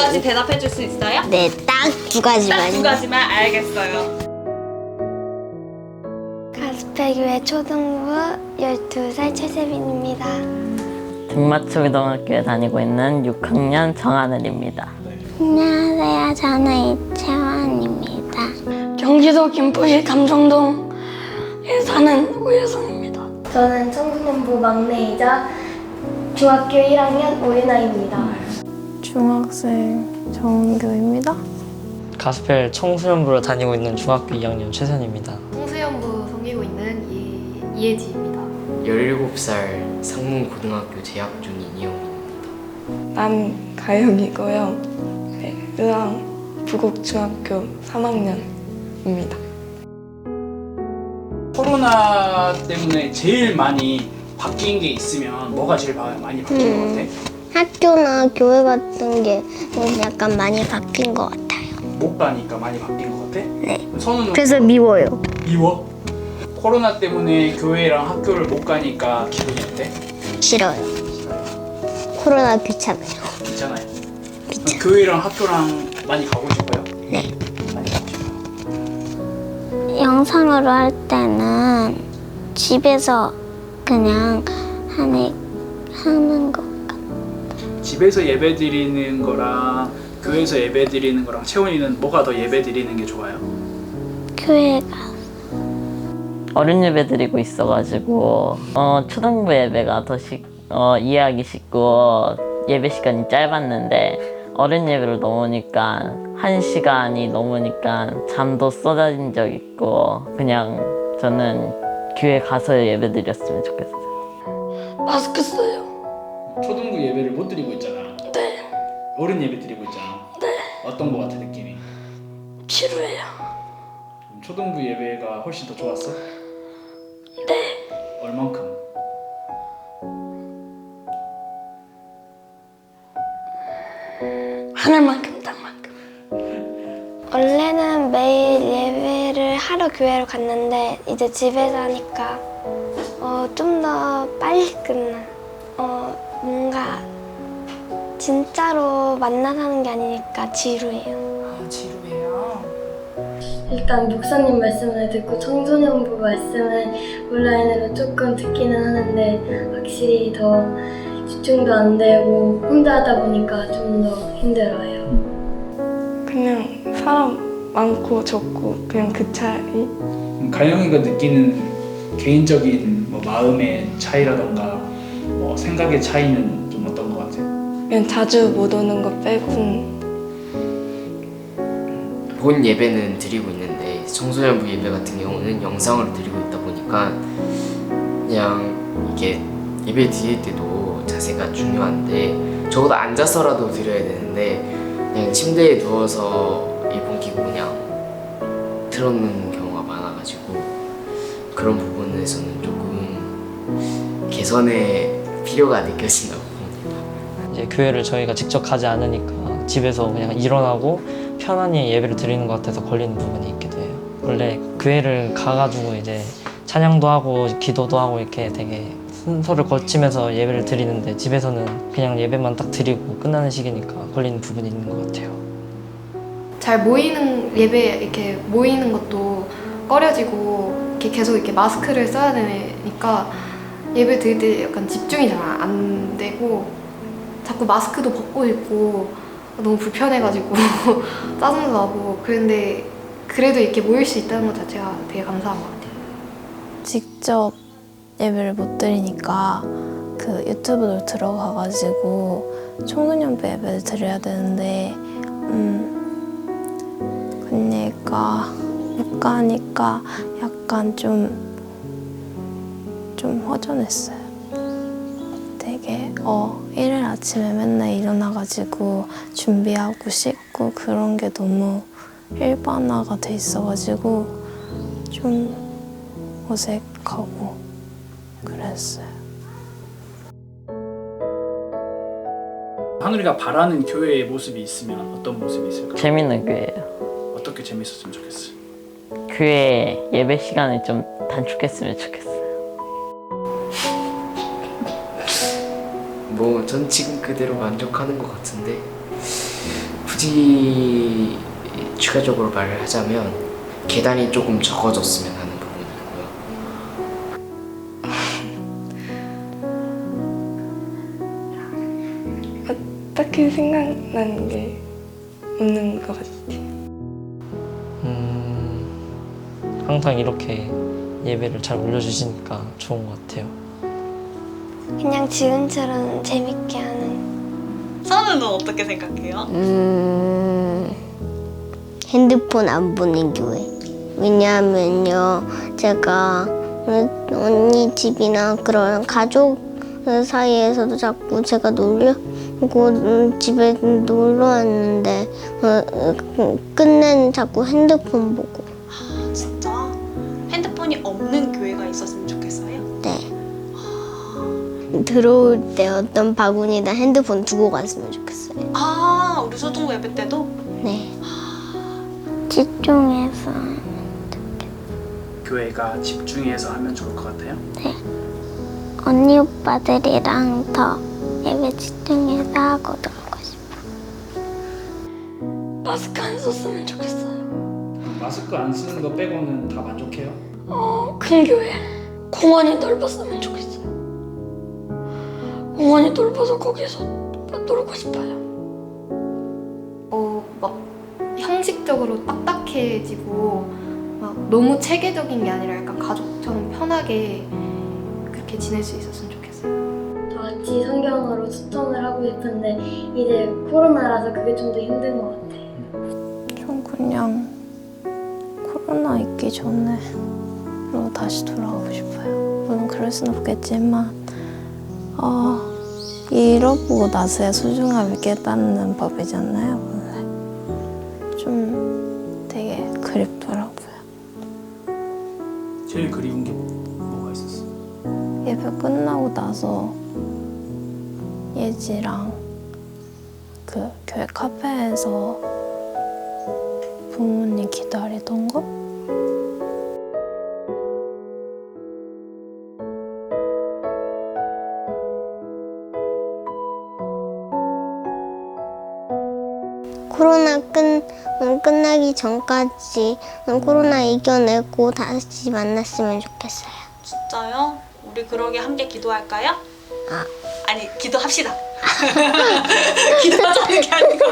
가지 대답해 줄 수 있어요? 네, 딱 두 딱 가지만. 두 가지만 알겠어요. 가스페교회 초등부 12살 최세빈입니다. 등마초고등학교에 다니고 있는 6학년 정하늘입니다. 안녕하세요. 저는 이채원입니다. 경기도 김포시 감정동에 사는 오혜성입니다. 저는 청소년부 막내이자 중학교 1학년 오윤아입니다. 중학생 정은교입니다. 가스펠 청소년부로 다니고 있는 중학교 2학년 최선입니다. 홍수연부 섬기고 있는 이, 이혜지입니다. 17살 상문고등학교 재학 중인 이영민입니다. 난 가영이고요. 네, 의왕 부곡중학교 3학년입니다. 코로나 때문에 제일 많이 바뀐 게 있으면 뭐가 제일 바- 많이 바뀐 것 같아? 학교나 교회 같은 게 약간 많이 바뀐 것 같아요. 못 가니까 많이 바뀐 것 같아? 네. 선우는 그래서 미워요. 미워? 코로나 때문에 교회랑 학교를 못 가니까 기분이 어때? 싫어요. 코로나 귀찮아요. 괜찮아요? 그럼 교회랑 학교랑 많이 가고 싶어요? 네. 많이 가고 싶어요. 영상으로 할 때는 집에서 그냥 거. 집에서 예배 드리는 거랑 교회에서 예배 드리는 거랑 채원이는 뭐가 더 예배 드리는 게 좋아요? 교회가 어른 예배 드리고 있어가지고 어, 초등부 예배가 더 쉽, 어, 이해하기 쉽고 예배 시간이 짧았는데 어른 예배를 넘으니까 한 시간이 넘으니까 잠도 쏟아진 적 있고 그냥 저는 교회 가서 예배 드렸으면 좋겠어요. 마스크 써요. 초등부 예배를 못 드리고 있잖아. 네. 어른 예배 드리고 있잖아. 네. 어떤 거 같아 느낌이? 지루해요. 초등부 예배가 훨씬 더 좋았어? 네. 얼만큼? 하늘만큼 땅만큼. 원래는 매일 예배를 하러 교회로 갔는데 이제 집에서 하니까 어, 좀 더 빨리 끝나. 어, 뭔가 진짜로 만나서 하는 게 아니니까 지루해요. 아, 지루해요. 일단 목사님 말씀을 듣고 청소년부 말씀을 온라인으로 조금 듣기는 하는데 확실히 더 집중도 안 되고 혼자 하다 보니까 좀 더 힘들어요. 그냥 사람 많고 적고 그냥 그 차이? 가영이가 느끼는 개인적인 뭐 마음의 차이라던가 뭐 생각의 차이는? 그냥 자주 못 오는 거 빼고는 본 예배는 드리고 있는데 청소년부 예배 같은 경우는 영상으로 드리고 있다 보니까 그냥 이게 예배 드릴 때도 자세가 중요한데 적어도 앉아서라도 드려야 되는데 그냥 침대에 누워서 이어폰 끼고 그냥 틀어놓는 경우가 많아가지고 그런 부분에서는 조금 개선의 필요가 느껴진다고. 이제 교회를 저희가 직접 가지 않으니까 집에서 그냥 일어나고 편안히 예배를 드리는 것 같아서 걸리는 부분이 있기도 해요. 원래 교회를 가가지고 이제 찬양도 하고 기도도 하고 이렇게 되게 순서를 거치면서 예배를 드리는데 집에서는 그냥 예배만 딱 드리고 끝나는 식이니까 걸리는 부분이 있는 것 같아요. 잘 모이는 예배 이렇게 모이는 것도 꺼려지고 이렇게 계속 이렇게 마스크를 써야 되니까 예배 드릴 때 약간 집중이 잘 안 되고 자꾸 마스크도 벗고 싶고 너무 불편해가지고 짜증도 나고 그런데 그래도 이렇게 모일 수 있다는 것 자체가 되게 감사한 것 같아요. 직접 예배를 못 드리니까 그 유튜브로 들어가가지고 청소년부 예배를 드려야 되는데 음 그러니까 못 가니까 약간 좀좀 허전했어요. 되게 어 일요일 아침에 맨날 일어나가지고 준비하고 씻고 그런 게 너무 일반화가 돼 있어가지고 좀 어색하고 그랬어요. 하늘이가 바라는 교회의 모습이 있으면 어떤 모습이 있을까? 재밌는 교회예요. 어떻게 재밌었으면 좋겠어? 교회 예배 시간을 좀 단축했으면 좋겠어 뭐 전 지금 그대로 만족하는 것 같은데 굳이 추가적으로 말을 하자면 계단이 조금 적어졌으면 하는 부분이 있고요. 딱히 생각나는 게 없는 것 같아요. 음, 항상 이렇게 예배를 잘 올려주시니까 좋은 것 같아요. 그냥 지금처럼 재밌게 하는 선우는 어떻게 생각해요? 음, 핸드폰 안 보는 교회. 왜냐하면요, 제가 언니 집이나 그런 가족 사이에서도 자꾸 제가 놀려, 고 음, 집에 놀러 왔는데 어, 어, 끝내는 자꾸 핸드폰 보고. 들어올 때 어떤 바구니에다 핸드폰 두고 갔으면 좋겠어요. 아, 우리 소중고 예배 때도? 네. 집중해서. 교회가 집중해서 하면 좋을 것 같아요. 언니 오빠들이랑 더 예배 집중해서 하고 놀고 싶어. 마스크 안 썼으면 좋겠어요. 마스크 안 쓰는 거 빼고는 다 만족해요? 어, 큰 교회. 공원이 넓었으면 좋겠어요. 공원이 넓어서 거기서 놀고 싶어요. 어, 막 형식적으로 딱딱해지고 막 너무 체계적인 게 아니라 약간 가족처럼 편하게 그렇게 지낼 수 있었으면 좋겠어요. 다 같이 성경으로 소통을 하고 싶은데 이제 코로나라서 그게 좀 더 힘든 것 같아요. 좀 그냥 코로나 있기 전에로 다시 돌아가고 싶어요. 물론 그럴 순 없겠지만 어, 잃어보고 나서야 소중함을 깨닫는 법이잖아요. 원래 좀 되게 그립더라고요. 제일 그리운 게 뭐 가 있었어? 예배 끝나고 나서 예지랑 그 교회 카페에서 부모님 기다리던 거? 코로나 끝, 음, 끝나기 전까지 음, 코로나 이겨내고 다시 만났으면 좋겠어요. 진짜요? 우리 그러게 함께 기도할까요? 아. 아니, 기도합시다. 기도하자는 게 아니고.